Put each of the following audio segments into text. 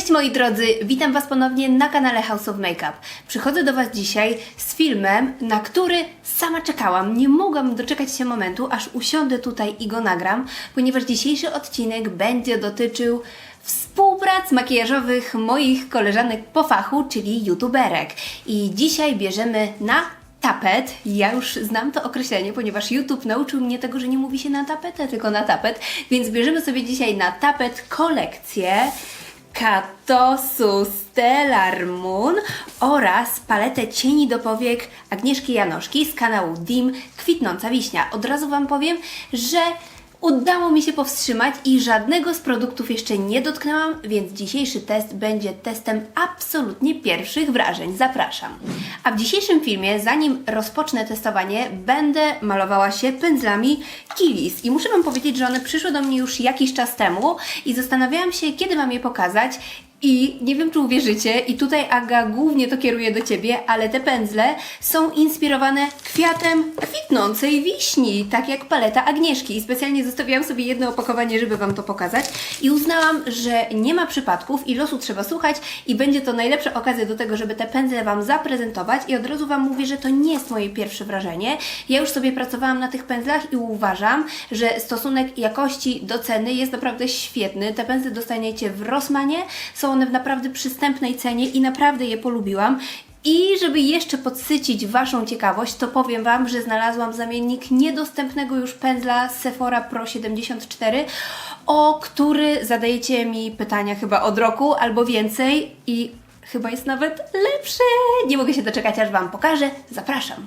Cześć moi drodzy, witam Was ponownie na kanale House of Makeup. Przychodzę do Was dzisiaj z filmem, na który sama czekałam. Nie mogłam doczekać się momentu, aż usiądę tutaj i go nagram, ponieważ dzisiejszy odcinek będzie dotyczył współprac makijażowych moich koleżanek po fachu, czyli youtuberek. I dzisiaj bierzemy na tapet. Ja już znam to określenie, ponieważ YouTube nauczył mnie tego, że nie mówi się na tapetę, tylko na tapet. Więc bierzemy sobie dzisiaj na tapet kolekcję Katosu Stellar Moon oraz paletę cieni do powiek Agnieszki Janoszki z kanału DIM Kwitnąca Wiśnia. Od razu Wam powiem, że Udało mi się powstrzymać i żadnego z produktów jeszcze nie dotknęłam, więc dzisiejszy test będzie testem absolutnie pierwszych wrażeń. Zapraszam. A w dzisiejszym filmie, zanim rozpocznę testowanie, będę malowała się pędzlami Kilis. I muszę Wam powiedzieć, że one przyszły do mnie już jakiś czas temu i zastanawiałam się, kiedy mam je pokazać. I nie wiem, czy uwierzycie, i tutaj Aga głównie to kieruje do Ciebie, ale te pędzle są inspirowane kwiatem kwitnącej wiśni, tak jak paleta Agnieszki. I specjalnie zostawiłam sobie jedno opakowanie, żeby Wam to pokazać. I uznałam, że nie ma przypadków i losu trzeba słuchać i będzie to najlepsza okazja do tego, żeby te pędzle Wam zaprezentować. I od razu Wam mówię, że to nie jest moje pierwsze wrażenie. Ja już sobie pracowałam na tych pędzlach i uważam, że stosunek jakości do ceny jest naprawdę świetny. Te pędzle dostaniecie w Rossmanie, są one w naprawdę przystępnej cenie i naprawdę je polubiłam. I żeby jeszcze podsycić Waszą ciekawość, to powiem Wam, że znalazłam zamiennik niedostępnego już pędzla Sephora Pro 74, o który zadajecie mi pytania chyba od roku albo więcej i chyba jest nawet lepszy. Nie mogę się doczekać, aż Wam pokażę. Zapraszam.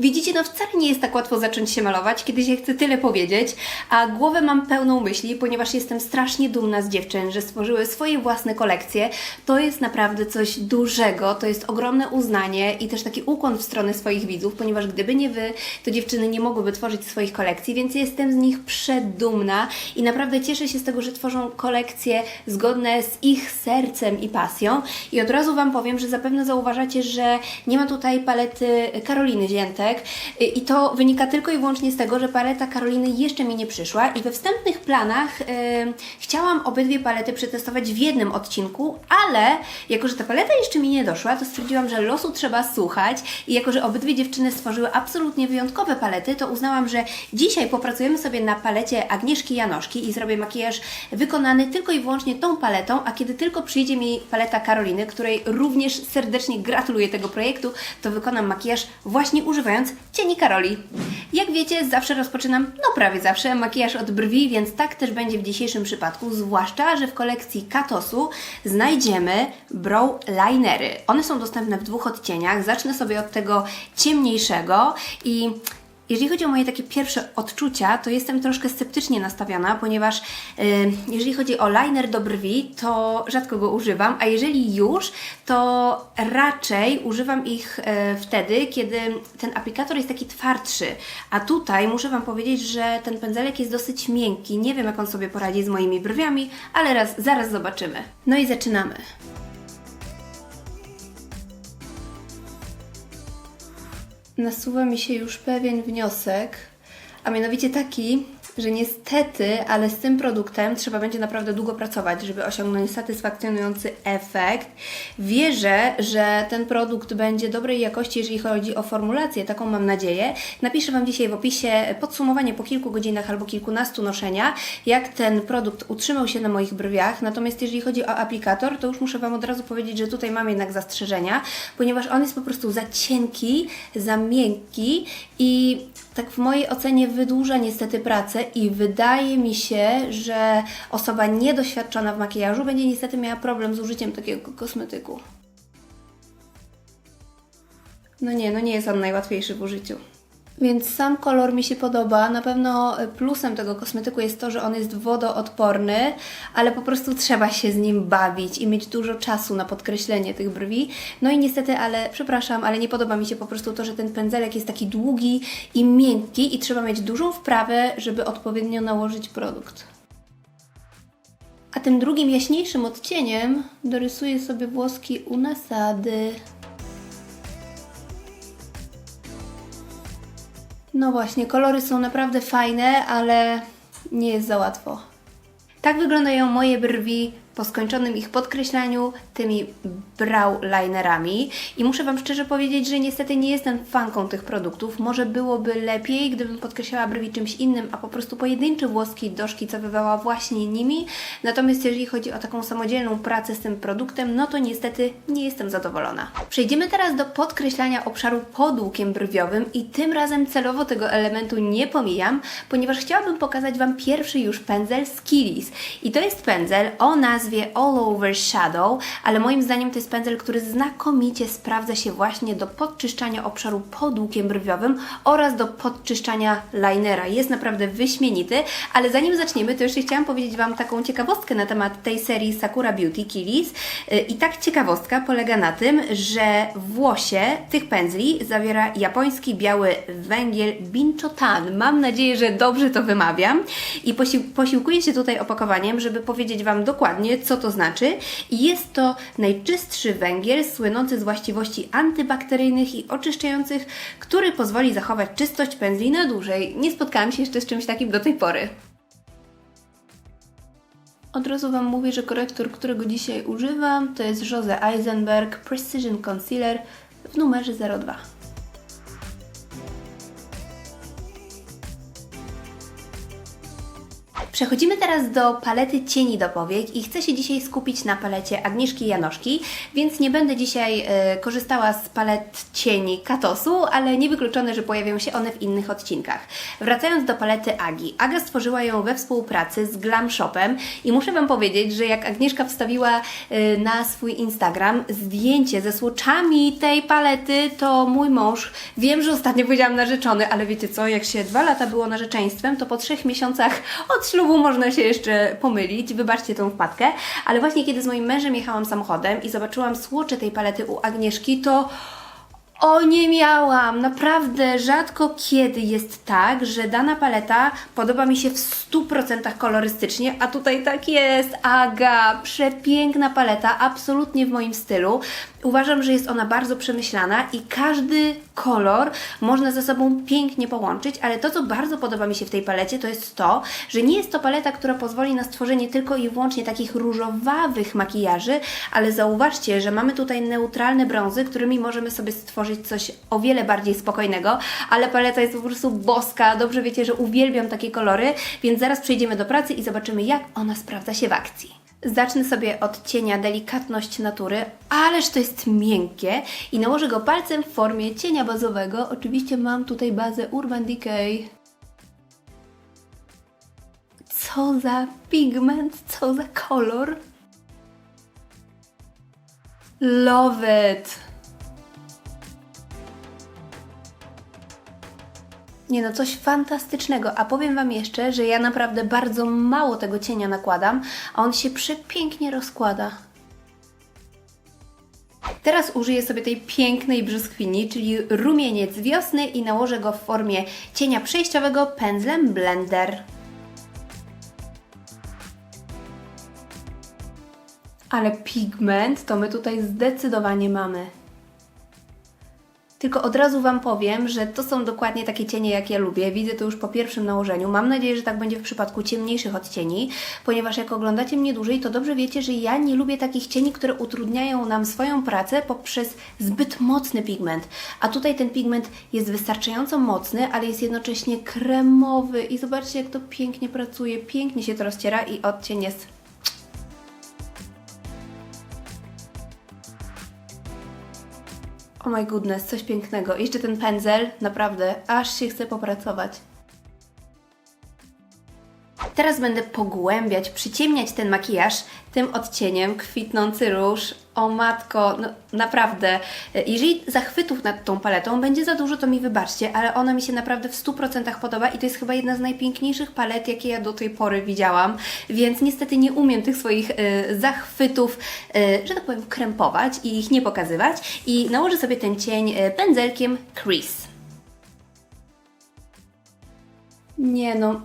Widzicie, no wcale nie jest tak łatwo zacząć się malować, kiedy się chce tyle powiedzieć, a głowę mam pełną myśli, ponieważ jestem strasznie dumna z dziewczyn, że stworzyły swoje własne kolekcje. To jest naprawdę coś dużego, to jest ogromne uznanie i też taki ukłon w stronę swoich widzów, ponieważ gdyby nie Wy, to dziewczyny nie mogłyby tworzyć swoich kolekcji, więc jestem z nich przedumna i naprawdę cieszę się z tego, że tworzą kolekcje zgodne z ich sercem i pasją. I od razu Wam powiem, że zapewne zauważacie, że nie ma tutaj palety Karoliny Ziętek i to wynika tylko i wyłącznie z tego, że paleta Karoliny jeszcze mi nie przyszła i we wstępnych planach yy, chciałam obydwie palety przetestować w jednym odcinku, ale jako, że ta paleta jeszcze mi nie doszła, to stwierdziłam, że losu trzeba słuchać i jako, że obydwie dziewczyny stworzyły absolutnie wyjątkowe palety, to uznałam, że dzisiaj popracujemy sobie na palecie Agnieszki Janoszki i zrobię makijaż wykonany tylko i wyłącznie tą paletą, a kiedy tylko przyjdzie mi paleta Karoliny, której również serdecznie gratuluję tego projektu, to wykonam makijaż właśnie używając cieni Karoli. Jak wiecie, zawsze rozpoczynam, no prawie zawsze, makijaż od brwi, więc tak też będzie w dzisiejszym przypadku, zwłaszcza, że w kolekcji Katosu znajdziemy brow linery. One są dostępne w dwóch odcieniach. Zacznę sobie od tego ciemniejszego i jeżeli chodzi o moje takie pierwsze odczucia, to jestem troszkę sceptycznie nastawiona, ponieważ yy, jeżeli chodzi o liner do brwi, to rzadko go używam, a jeżeli już, to raczej używam ich yy, wtedy, kiedy ten aplikator jest taki twardszy. A tutaj muszę Wam powiedzieć, że ten pędzelek jest dosyć miękki. Nie wiem, jak on sobie poradzi z moimi brwiami, ale raz, zaraz zobaczymy. No i zaczynamy. Nasuwa mi się już pewien wniosek, a mianowicie taki, że niestety, ale z tym produktem trzeba będzie naprawdę długo pracować, żeby osiągnąć satysfakcjonujący efekt. Wierzę, że ten produkt będzie dobrej jakości, jeżeli chodzi o formulację, taką mam nadzieję. Napiszę Wam dzisiaj w opisie podsumowanie po kilku godzinach albo kilkunastu noszenia, jak ten produkt utrzymał się na moich brwiach. Natomiast jeżeli chodzi o aplikator, to już muszę Wam od razu powiedzieć, że tutaj mam jednak zastrzeżenia, ponieważ on jest po prostu za cienki, za miękki i tak w mojej ocenie wydłuża niestety pracę i wydaje mi się, że osoba niedoświadczona w makijażu będzie niestety miała problem z użyciem takiego kosmetyku. No nie, no nie jest on najłatwiejszy w użyciu. Więc sam kolor mi się podoba. Na pewno plusem tego kosmetyku jest to, że on jest wodoodporny, ale po prostu trzeba się z nim bawić i mieć dużo czasu na podkreślenie tych brwi. No i niestety, ale przepraszam, ale nie podoba mi się po prostu to, że ten pędzelek jest taki długi i miękki i trzeba mieć dużą wprawę, żeby odpowiednio nałożyć produkt. A tym drugim jaśniejszym odcieniem dorysuję sobie włoski u nasady. No właśnie, kolory są naprawdę fajne, ale nie jest za łatwo. Tak wyglądają moje brwi po skończonym ich podkreślaniu tymi brow linerami i muszę Wam szczerze powiedzieć, że niestety nie jestem fanką tych produktów. Może byłoby lepiej, gdybym podkreślała brwi czymś innym, a po prostu pojedyncze włoski doszkicowywała właśnie nimi. Natomiast jeżeli chodzi o taką samodzielną pracę z tym produktem, no to niestety nie jestem zadowolona. Przejdziemy teraz do podkreślania obszaru pod łukiem brwiowym i tym razem celowo tego elementu nie pomijam, ponieważ chciałabym pokazać Wam pierwszy już pędzel z Kiehl's. I to jest pędzel o nazwie All Over Shadow, ale moim zdaniem to jest pędzel, który znakomicie sprawdza się właśnie do podczyszczania obszaru pod łukiem brwiowym oraz do podczyszczania linera. Jest naprawdę wyśmienity, ale zanim zaczniemy, to jeszcze chciałam powiedzieć Wam taką ciekawostkę na temat tej serii Sakura Beauty Kiehl's. Y, I tak ciekawostka polega na tym, że w łosie tych pędzli zawiera japoński biały węgiel binchotan. Mam nadzieję, że dobrze to wymawiam. I posił posiłkuję się tutaj opakowaniem, żeby powiedzieć Wam dokładnie, co to znaczy. I jest to najczystszy węgiel słynący z właściwości antybakteryjnych i oczyszczających, który pozwoli zachować czystość pędzli na dłużej. Nie spotkałam się jeszcze z czymś takim do tej pory. Od razu Wam mówię, że korektor, którego dzisiaj używam, to jest Jose Eisenberg Precision Concealer w numerze 02. Przechodzimy teraz do palety cieni do powiek i chcę się dzisiaj skupić na palecie Agnieszki Janoszki, więc nie będę dzisiaj e, korzystała z palet cieni Katosu, ale niewykluczone, że pojawią się one w innych odcinkach. Wracając do palety Agi. Aga stworzyła ją we współpracy z Glam Shopem i muszę Wam powiedzieć, że jak Agnieszka wstawiła e, na swój Instagram zdjęcie ze słoczami tej palety, to mój mąż, wiem, że ostatnio powiedziałam narzeczony, ale wiecie co, jak się dwa lata było narzeczeństwem, to po trzech miesiącach od ślubu można się jeszcze pomylić, wybaczcie tą wpadkę, ale właśnie kiedy z moim mężem jechałam samochodem i zobaczyłam słocze tej palety u Agnieszki, to o nie miałam! Naprawdę rzadko kiedy jest tak, że dana paleta podoba mi się w 100% kolorystycznie, a tutaj tak jest. Aga, przepiękna paleta, absolutnie w moim stylu. Uważam, że jest ona bardzo przemyślana i każdy kolor można ze sobą pięknie połączyć, ale to, co bardzo podoba mi się w tej palecie, to jest to, że nie jest to paleta, która pozwoli na stworzenie tylko i wyłącznie takich różowawych makijaży, ale zauważcie, że mamy tutaj neutralne brązy, którymi możemy sobie stworzyć coś o wiele bardziej spokojnego, ale paleta jest po prostu boska, dobrze wiecie, że uwielbiam takie kolory, więc zaraz przejdziemy do pracy i zobaczymy, jak ona sprawdza się w akcji. Zacznę sobie od cienia delikatność natury, ależ to jest miękkie i nałożę go palcem w formie cienia bazowego. Oczywiście mam tutaj bazę Urban Decay. Co za pigment, co za kolor. Love it! Nie no, coś fantastycznego. A powiem Wam jeszcze, że ja naprawdę bardzo mało tego cienia nakładam, a on się przepięknie rozkłada. Teraz użyję sobie tej pięknej brzoskwini, czyli rumieniec wiosny i nałożę go w formie cienia przejściowego pędzlem Blender. Ale pigment to my tutaj zdecydowanie mamy. Tylko od razu Wam powiem, że to są dokładnie takie cienie, jak ja lubię. Widzę to już po pierwszym nałożeniu. Mam nadzieję, że tak będzie w przypadku ciemniejszych odcieni, ponieważ jak oglądacie mnie dłużej, to dobrze wiecie, że ja nie lubię takich cieni, które utrudniają nam swoją pracę poprzez zbyt mocny pigment. A tutaj ten pigment jest wystarczająco mocny, ale jest jednocześnie kremowy i zobaczcie, jak to pięknie pracuje, pięknie się to rozciera i odcień jest Oh my goodness, coś pięknego. Jeszcze ten pędzel, naprawdę, aż się chce popracować. Teraz będę pogłębiać, przyciemniać ten makijaż tym odcieniem kwitnący róż. O matko, no naprawdę. Jeżeli zachwytów nad tą paletą będzie za dużo, to mi wybaczcie, ale ona mi się naprawdę w 100% podoba i to jest chyba jedna z najpiękniejszych palet, jakie ja do tej pory widziałam, więc niestety nie umiem tych swoich y, zachwytów, y, że tak powiem, krępować i ich nie pokazywać. I nałożę sobie ten cień y, pędzelkiem Crease. Nie no,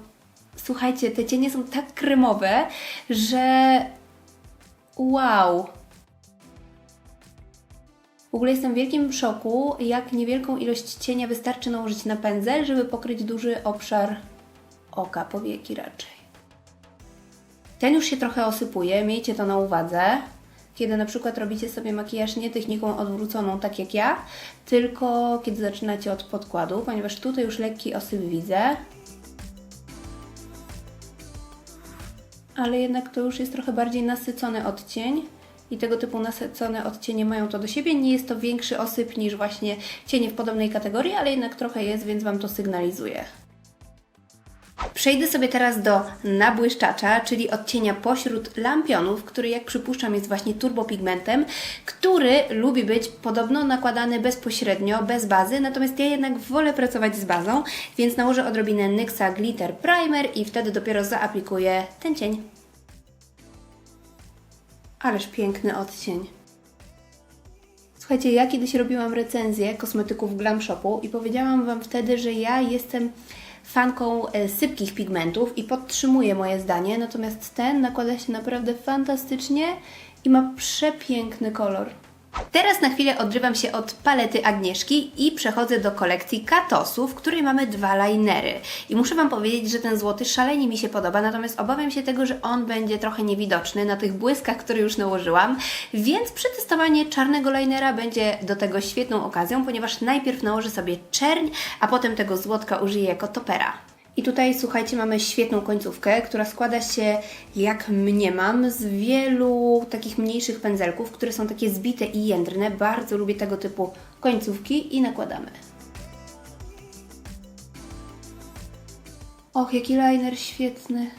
słuchajcie, te cienie są tak kremowe, że wow. W ogóle jestem w wielkim szoku, jak niewielką ilość cienia wystarczy nałożyć na pędzel, żeby pokryć duży obszar oka, powieki raczej. Ten już się trochę osypuje, miejcie to na uwadze. Kiedy na przykład robicie sobie makijaż nie techniką odwróconą, tak jak ja, tylko kiedy zaczynacie od podkładu, ponieważ tutaj już lekki osyp widzę. Ale jednak to już jest trochę bardziej nasycony odcień i tego typu nasycone odcienie mają to do siebie. Nie jest to większy osyp niż właśnie cienie w podobnej kategorii, ale jednak trochę jest, więc Wam to sygnalizuję. Przejdę sobie teraz do nabłyszczacza, czyli odcienia pośród lampionów, który jak przypuszczam jest właśnie turbopigmentem, który lubi być podobno nakładany bezpośrednio, bez bazy, natomiast ja jednak wolę pracować z bazą, więc nałożę odrobinę NYXa Glitter Primer i wtedy dopiero zaaplikuję ten cień. Ależ piękny odcień. Słuchajcie, ja kiedyś robiłam recenzję kosmetyków Glam Shopu i powiedziałam Wam wtedy, że ja jestem fanką e, sypkich pigmentów i podtrzymuję moje zdanie, natomiast ten nakłada się naprawdę fantastycznie i ma przepiękny kolor. Teraz na chwilę odrywam się od palety Agnieszki i przechodzę do kolekcji Katosu, w której mamy dwa linery. I muszę Wam powiedzieć, że ten złoty szalenie mi się podoba, natomiast obawiam się tego, że on będzie trochę niewidoczny na tych błyskach, które już nałożyłam, więc przetestowanie czarnego linera będzie do tego świetną okazją, ponieważ najpierw nałożę sobie czerń, a potem tego złotka użyję jako topera. I tutaj, słuchajcie, mamy świetną końcówkę, która składa się, jak mniemam, z wielu takich mniejszych pędzelków, które są takie zbite i jędrne. Bardzo lubię tego typu końcówki i nakładamy. Och, jaki liner świetny.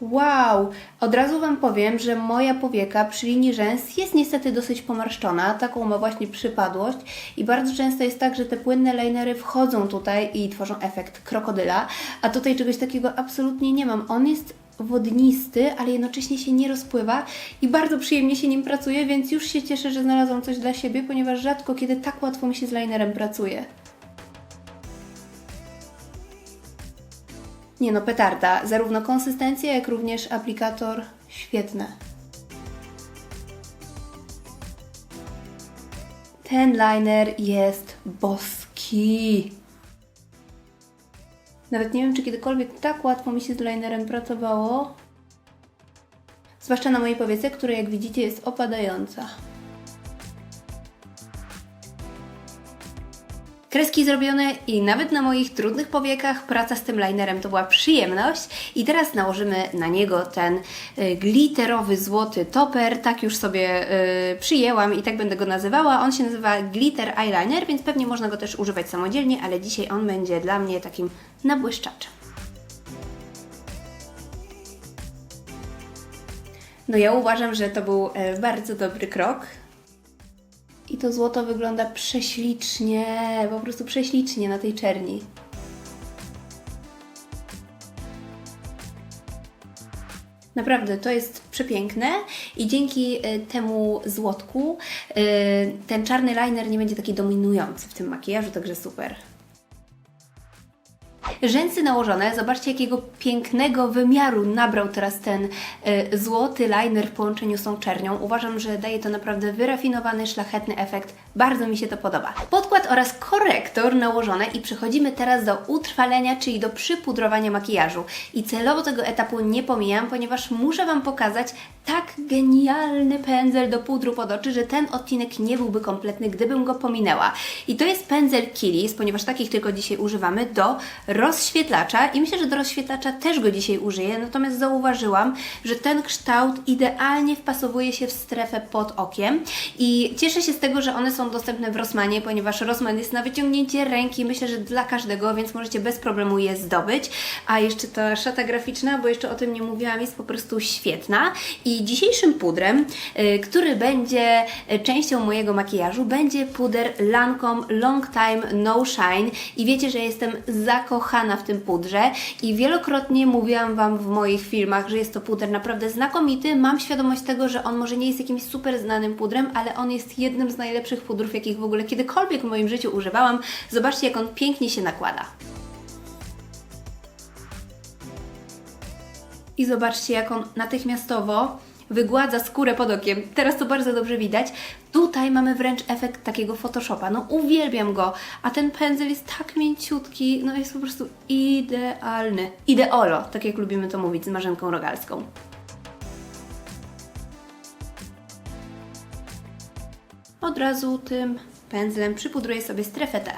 Wow! Od razu Wam powiem, że moja powieka przy linii rzęs jest niestety dosyć pomarszczona, taką ma właśnie przypadłość i bardzo często jest tak, że te płynne linery wchodzą tutaj i tworzą efekt krokodyla, a tutaj czegoś takiego absolutnie nie mam. On jest wodnisty, ale jednocześnie się nie rozpływa i bardzo przyjemnie się nim pracuje, więc już się cieszę, że znalazłam coś dla siebie, ponieważ rzadko kiedy tak łatwo mi się z linerem pracuje. Nie no, petarda. Zarówno konsystencja, jak również aplikator świetne. Ten liner jest boski. Nawet nie wiem, czy kiedykolwiek tak łatwo mi się z linerem pracowało. Zwłaszcza na mojej powiece, która jak widzicie jest opadająca. Kreski zrobione i nawet na moich trudnych powiekach praca z tym linerem to była przyjemność. I teraz nałożymy na niego ten y, glitterowy złoty topper. Tak już sobie y, przyjęłam i tak będę go nazywała. On się nazywa Glitter Eyeliner, więc pewnie można go też używać samodzielnie, ale dzisiaj on będzie dla mnie takim nabłyszczaczem. No ja uważam, że to był e, bardzo dobry krok. I to złoto wygląda prześlicznie, po prostu prześlicznie na tej czerni. Naprawdę, to jest przepiękne i dzięki y, temu złotku y, ten czarny liner nie będzie taki dominujący w tym makijażu, także super. Rzęsy nałożone, zobaczcie jakiego pięknego wymiaru nabrał teraz ten y, złoty liner w połączeniu z tą czernią. Uważam, że daje to naprawdę wyrafinowany, szlachetny efekt. Bardzo mi się to podoba. Podkład oraz korektor nałożone i przechodzimy teraz do utrwalenia, czyli do przypudrowania makijażu. I celowo tego etapu nie pomijam, ponieważ muszę Wam pokazać tak genialny pędzel do pudru pod oczy, że ten odcinek nie byłby kompletny, gdybym go pominęła. I to jest pędzel Kiehl's, ponieważ takich tylko dzisiaj używamy do rozświetlacza i myślę, że do rozświetlacza też go dzisiaj użyję, natomiast zauważyłam, że ten kształt idealnie wpasowuje się w strefę pod okiem i cieszę się z tego, że one są dostępne w Rossmanie, ponieważ Rossmann jest na wyciągnięcie ręki, myślę, że dla każdego, więc możecie bez problemu je zdobyć. A jeszcze ta szata graficzna, bo jeszcze o tym nie mówiłam, jest po prostu świetna. I dzisiejszym pudrem, y, który będzie y, częścią mojego makijażu, będzie puder Lancome Long Time No Shine. I wiecie, że jestem zakochana w tym pudrze i wielokrotnie mówiłam Wam w moich filmach, że jest to puder naprawdę znakomity. Mam świadomość tego, że on może nie jest jakimś super znanym pudrem, ale on jest jednym z najlepszych pudrów, jakich w ogóle kiedykolwiek w moim życiu używałam. Zobaczcie, jak on pięknie się nakłada. I zobaczcie, jak on natychmiastowo wygładza skórę pod okiem. Teraz to bardzo dobrze widać. Tutaj mamy wręcz efekt takiego Photoshopa. No uwielbiam go. A ten pędzel jest tak mięciutki, no jest po prostu idealny. Ideolo, tak jak lubimy to mówić z Marzenką Rogalską. Od razu tym pędzlem przypudruję sobie strefę T.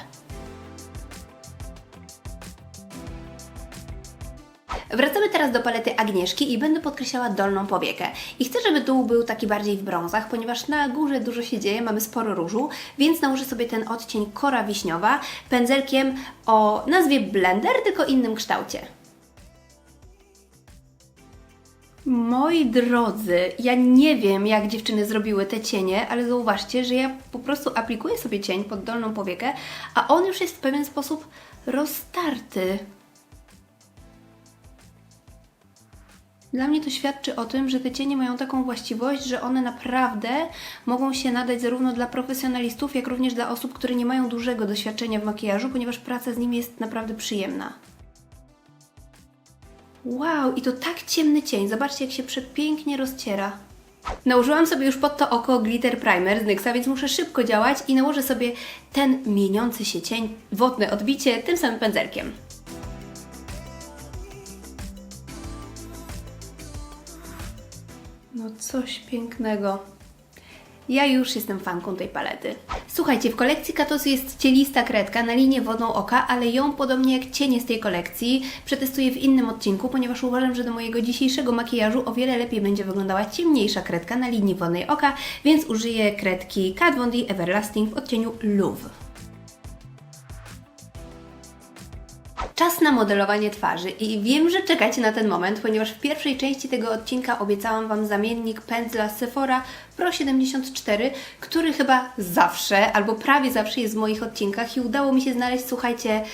Wracamy teraz do palety Agnieszki i będę podkreślała dolną powiekę. I chcę, żeby dół był taki bardziej w brązach, ponieważ na górze dużo się dzieje, mamy sporo różu, więc nałożę sobie ten odcień kora wiśniowa pędzelkiem o nazwie blender, tylko innym kształcie. Moi drodzy, ja nie wiem, jak dziewczyny zrobiły te cienie, ale zauważcie, że ja po prostu aplikuję sobie cień pod dolną powiekę, a on już jest w pewien sposób roztarty. Dla mnie to świadczy o tym, że te cienie mają taką właściwość, że one naprawdę mogą się nadać zarówno dla profesjonalistów, jak również dla osób, które nie mają dużego doświadczenia w makijażu, ponieważ praca z nimi jest naprawdę przyjemna. Wow, i to tak ciemny cień. Zobaczcie, jak się przepięknie rozciera. Nałożyłam sobie już pod to oko glitter primer z NYXa, więc muszę szybko działać i nałożę sobie ten mieniący się cień, wodne odbicie tym samym pędzelkiem. No coś pięknego. Ja już jestem fanką tej palety. Słuchajcie, w kolekcji Katosy jest cielista kredka na linię wodną oka, ale ją podobnie jak cienie z tej kolekcji przetestuję w innym odcinku, ponieważ uważam, że do mojego dzisiejszego makijażu o wiele lepiej będzie wyglądała ciemniejsza kredka na linii wodnej oka, więc użyję kredki Kat Von D Everlasting w odcieniu Louvre. Czas na modelowanie twarzy. I wiem, że czekacie na ten moment, ponieważ w pierwszej części tego odcinka obiecałam Wam zamiennik pędzla Sephora Pro 74, który chyba zawsze, albo prawie zawsze jest w moich odcinkach i udało mi się znaleźć, słuchajcie,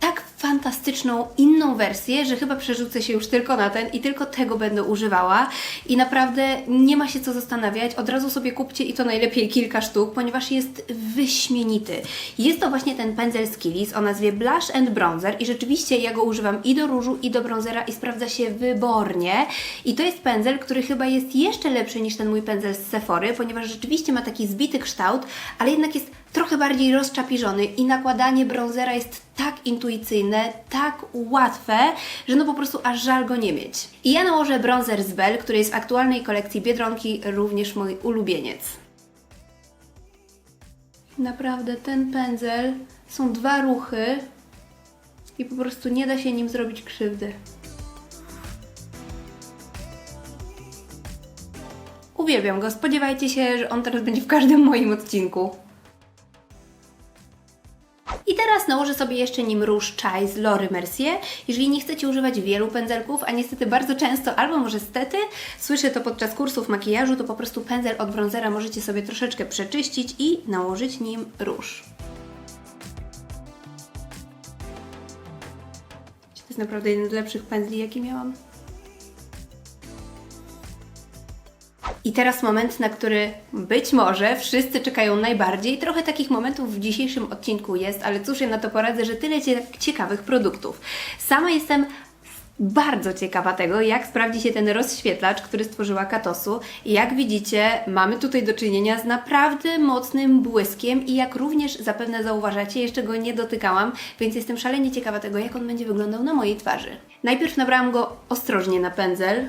tak fantastyczną inną wersję, że chyba przerzucę się już tylko na ten i tylko tego będę używała. I naprawdę nie ma się co zastanawiać, od razu sobie kupcie i to najlepiej kilka sztuk, ponieważ jest wyśmienity. Jest to właśnie ten pędzel z o nazwie Blush and Bronzer i rzeczywiście ja go używam i do różu i do bronzera i sprawdza się wybornie. I to jest pędzel, który chyba jest jeszcze lepszy niż ten mój pędzel z Sephory, ponieważ rzeczywiście ma taki zbity kształt, ale jednak jest trochę bardziej rozczapiżony i nakładanie bronzera jest tak intuicyjne, tak łatwe, że no po prostu aż żal go nie mieć. I ja nałożę bronzer z Bell, który jest w aktualnej kolekcji Biedronki, również mój ulubieniec. Naprawdę ten pędzel są dwa ruchy i po prostu nie da się nim zrobić krzywdy. Uwielbiam go, spodziewajcie się, że on teraz będzie w każdym moim odcinku. Teraz nałożę sobie jeszcze nim róż Chai z Lory Mercier. Jeżeli nie chcecie używać wielu pędzelków, a niestety bardzo często, albo może stety, słyszę to podczas kursów makijażu, to po prostu pędzel od bronzera możecie sobie troszeczkę przeczyścić i nałożyć nim róż. To jest naprawdę jeden z lepszych pędzli, jaki miałam. I teraz moment, na który być może wszyscy czekają najbardziej. Trochę takich momentów w dzisiejszym odcinku jest, ale cóż ja na to poradzę, że tyle cie- ciekawych produktów. Sama jestem bardzo ciekawa tego, jak sprawdzi się ten rozświetlacz, który stworzyła Katosu. Jak widzicie, mamy tutaj do czynienia z naprawdę mocnym błyskiem i jak również zapewne zauważacie, jeszcze go nie dotykałam, więc jestem szalenie ciekawa tego, jak on będzie wyglądał na mojej twarzy. Najpierw nabrałam go ostrożnie na pędzel,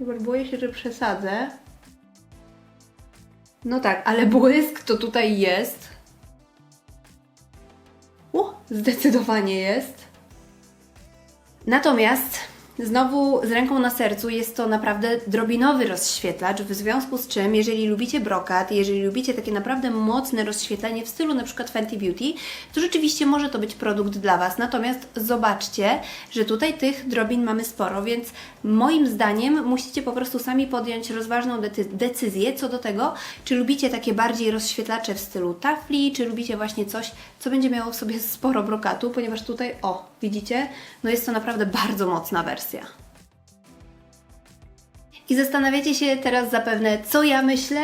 Chyba boję się, że przesadzę. No tak, ale błysk to tutaj jest. O, zdecydowanie jest. Natomiast znowu z ręką na sercu jest to naprawdę drobinowy rozświetlacz, w związku z czym, jeżeli lubicie brokat, jeżeli lubicie takie naprawdę mocne rozświetlenie w stylu na przykład Fenty Beauty, to rzeczywiście może to być produkt dla Was. Natomiast zobaczcie, że tutaj tych drobin mamy sporo, więc moim zdaniem musicie po prostu sami podjąć rozważną decy- decyzję co do tego, czy lubicie takie bardziej rozświetlacze w stylu tafli, czy lubicie właśnie coś, co będzie miało w sobie sporo brokatu, ponieważ tutaj, o, widzicie, no jest to naprawdę bardzo mocna wersja. I zastanawiacie się teraz zapewne, co ja myślę.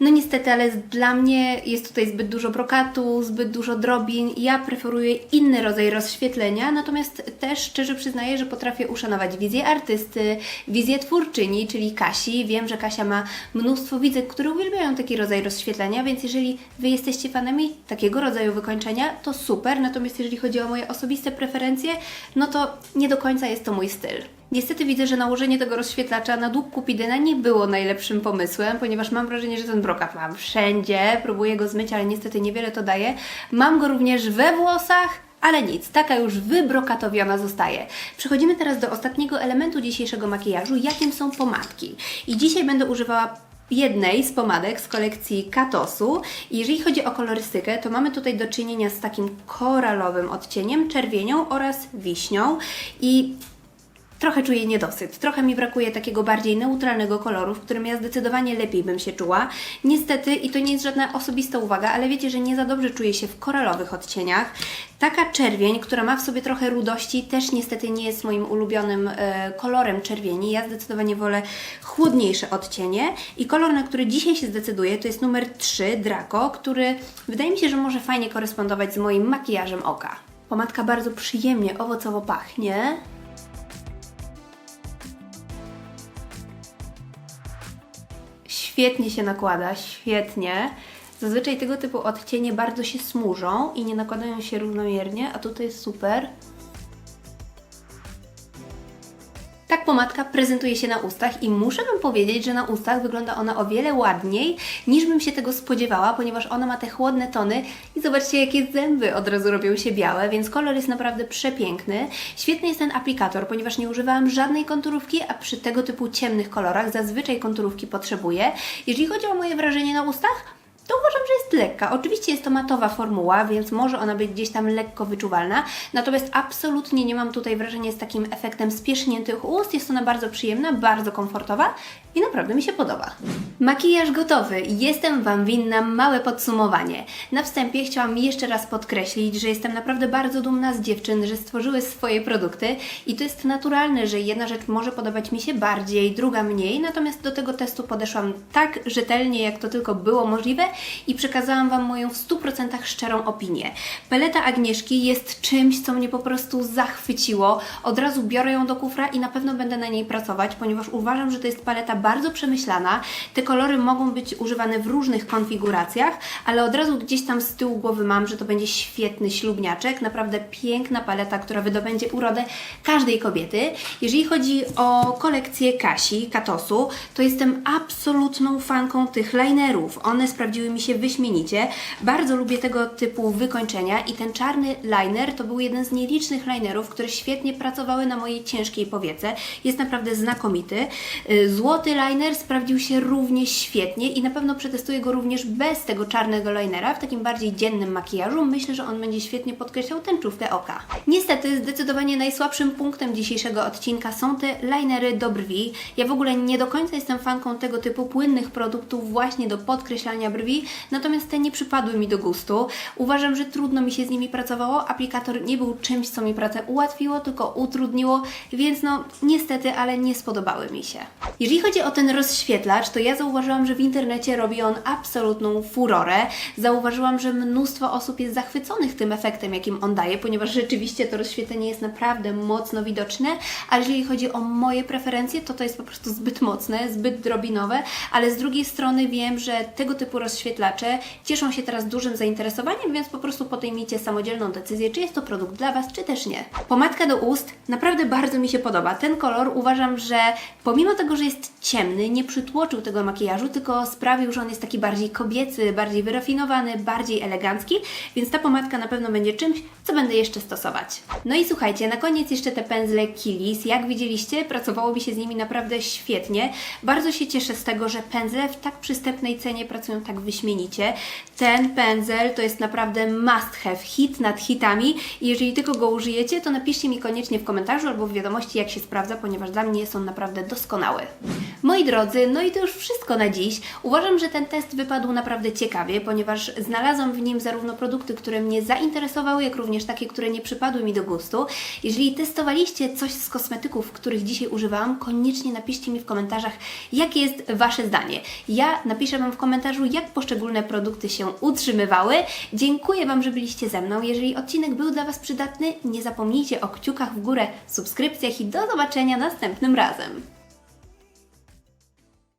No niestety, ale dla mnie jest tutaj zbyt dużo brokatu, zbyt dużo drobin. Ja preferuję inny rodzaj rozświetlenia, natomiast też szczerze przyznaję, że potrafię uszanować wizję artysty, wizję twórczyni, czyli Kasi. Wiem, że Kasia ma mnóstwo widzek, które uwielbiają taki rodzaj rozświetlenia, więc jeżeli Wy jesteście fanami takiego rodzaju wykończenia, to super. Natomiast jeżeli chodzi o moje osobiste preferencje, no to nie do końca jest to mój styl. Niestety widzę, że nałożenie tego rozświetlacza na dług Kupidyna nie było najlepszym pomysłem, ponieważ mam wrażenie, że ten brokat mam wszędzie. Próbuję go zmyć, ale niestety niewiele to daje. Mam go również we włosach, ale nic, taka już wybrokatowiona zostaje. Przechodzimy teraz do ostatniego elementu dzisiejszego makijażu, jakim są pomadki. I dzisiaj będę używała jednej z pomadek z kolekcji Katosu. I jeżeli chodzi o kolorystykę, to mamy tutaj do czynienia z takim koralowym odcieniem, czerwienią oraz wiśnią. I Trochę czuję niedosyt, trochę mi brakuje takiego bardziej neutralnego koloru, w którym ja zdecydowanie lepiej bym się czuła. Niestety, i to nie jest żadna osobista uwaga, ale wiecie, że nie za dobrze czuję się w koralowych odcieniach. Taka czerwień, która ma w sobie trochę rudości, też niestety nie jest moim ulubionym e, kolorem czerwieni. Ja zdecydowanie wolę chłodniejsze odcienie. I kolor, na który dzisiaj się zdecyduję, to jest numer 3, Draco, który wydaje mi się, że może fajnie korespondować z moim makijażem oka. Pomadka bardzo przyjemnie, owocowo pachnie. Świetnie się nakłada, świetnie. Zazwyczaj tego typu odcienie bardzo się smużą i nie nakładają się równomiernie, a tutaj super. Tak pomadka prezentuje się na ustach i muszę Wam powiedzieć, że na ustach wygląda ona o wiele ładniej niż bym się tego spodziewała, ponieważ ona ma te chłodne tony i zobaczcie jakie zęby od razu robią się białe, więc kolor jest naprawdę przepiękny. Świetny jest ten aplikator, ponieważ nie używałam żadnej konturówki, a przy tego typu ciemnych kolorach zazwyczaj konturówki potrzebuję. Jeżeli chodzi o moje wrażenie na ustach, to uważam, że jest lekka. Oczywiście jest to matowa formuła, więc może ona być gdzieś tam lekko wyczuwalna, natomiast absolutnie nie mam tutaj wrażenia z takim efektem spieszniętych ust. Jest ona bardzo przyjemna, bardzo komfortowa i naprawdę mi się podoba. Makijaż gotowy. Jestem Wam winna małe podsumowanie. Na wstępie chciałam jeszcze raz podkreślić, że jestem naprawdę bardzo dumna z dziewczyn, że stworzyły swoje produkty i to jest naturalne, że jedna rzecz może podobać mi się bardziej, druga mniej, natomiast do tego testu podeszłam tak rzetelnie, jak to tylko było możliwe i przekazałam Wam moją w 100% szczerą opinię. Peleta Agnieszki jest czymś, co mnie po prostu zachwyciło. Od razu biorę ją do kufra i na pewno będę na niej pracować, ponieważ uważam, że to jest paleta bardzo przemyślana. Te kolory mogą być używane w różnych konfiguracjach, ale od razu gdzieś tam z tyłu głowy mam, że to będzie świetny ślubniaczek. Naprawdę piękna paleta, która wydobędzie urodę każdej kobiety. Jeżeli chodzi o kolekcję Kasi, Katosu, to jestem absolutną fanką tych linerów. One sprawdziły mi się wyśmienicie. Bardzo lubię tego typu wykończenia i ten czarny liner to był jeden z nielicznych linerów, które świetnie pracowały na mojej ciężkiej powiece. Jest naprawdę znakomity. Y, Złoty liner sprawdził się również świetnie i na pewno przetestuję go również bez tego czarnego linera, w takim bardziej dziennym makijażu. Myślę, że on będzie świetnie podkreślał tęczówkę oka. Niestety, zdecydowanie najsłabszym punktem dzisiejszego odcinka są te linery do brwi. Ja w ogóle nie do końca jestem fanką tego typu płynnych produktów właśnie do podkreślania brwi, natomiast te nie przypadły mi do gustu. Uważam, że trudno mi się z nimi pracowało. Aplikator nie był czymś, co mi pracę ułatwiło, tylko utrudniło, więc no niestety, ale nie spodobały mi się. Jeżeli chodzi o ten rozświetlacz, to ja zauważyłam, że w internecie robi on absolutną furorę. Zauważyłam, że mnóstwo osób jest zachwyconych tym efektem, jakim on daje, ponieważ rzeczywiście to rozświetlenie jest naprawdę mocno widoczne, ale jeżeli chodzi o moje preferencje, to to jest po prostu zbyt mocne, zbyt drobinowe, ale z drugiej strony wiem, że tego typu rozświetlacze cieszą się teraz dużym zainteresowaniem, więc po prostu podejmijcie samodzielną decyzję, czy jest to produkt dla Was, czy też nie. Pomadka do ust naprawdę bardzo mi się podoba. Ten kolor uważam, że pomimo tego, że jest ciemny, nie przytłoczył tego makijażu, tylko sprawił, że on jest taki bardziej kobiecy, bardziej wyrafinowany, bardziej elegancki, więc ta pomadka na pewno będzie czymś, co będę jeszcze stosować. No i słuchajcie, na koniec jeszcze te pędzle Kilis. Jak widzieliście, pracowało mi się z nimi naprawdę świetnie. Bardzo się cieszę z tego, że pędzle w tak przystępnej cenie pracują tak wyśmienicie. Ten pędzel to jest naprawdę must have, hit nad hitami i jeżeli tylko go użyjecie, to napiszcie mi koniecznie w komentarzu albo w wiadomości, jak się sprawdza, ponieważ dla mnie on naprawdę doskonały. Moi drodzy, no i to już wszystko na dziś. Uważam, że ten test wypadł naprawdę ciekawie, ponieważ znalazłam w nim zarówno produkty, które mnie zainteresowały, jak również takie, które nie przypadły mi do gustu. Jeżeli testowaliście coś z kosmetyków, których dzisiaj używałam, koniecznie napiszcie mi w komentarzach, jakie jest Wasze zdanie. Ja napiszę Wam w komentarzu, jak poszczególne produkty się utrzymywały. Dziękuję Wam, że byliście ze mną. Jeżeli odcinek był dla Was przydatny, nie zapomnijcie o kciukach w górę, subskrypcjach i do zobaczenia następnym razem.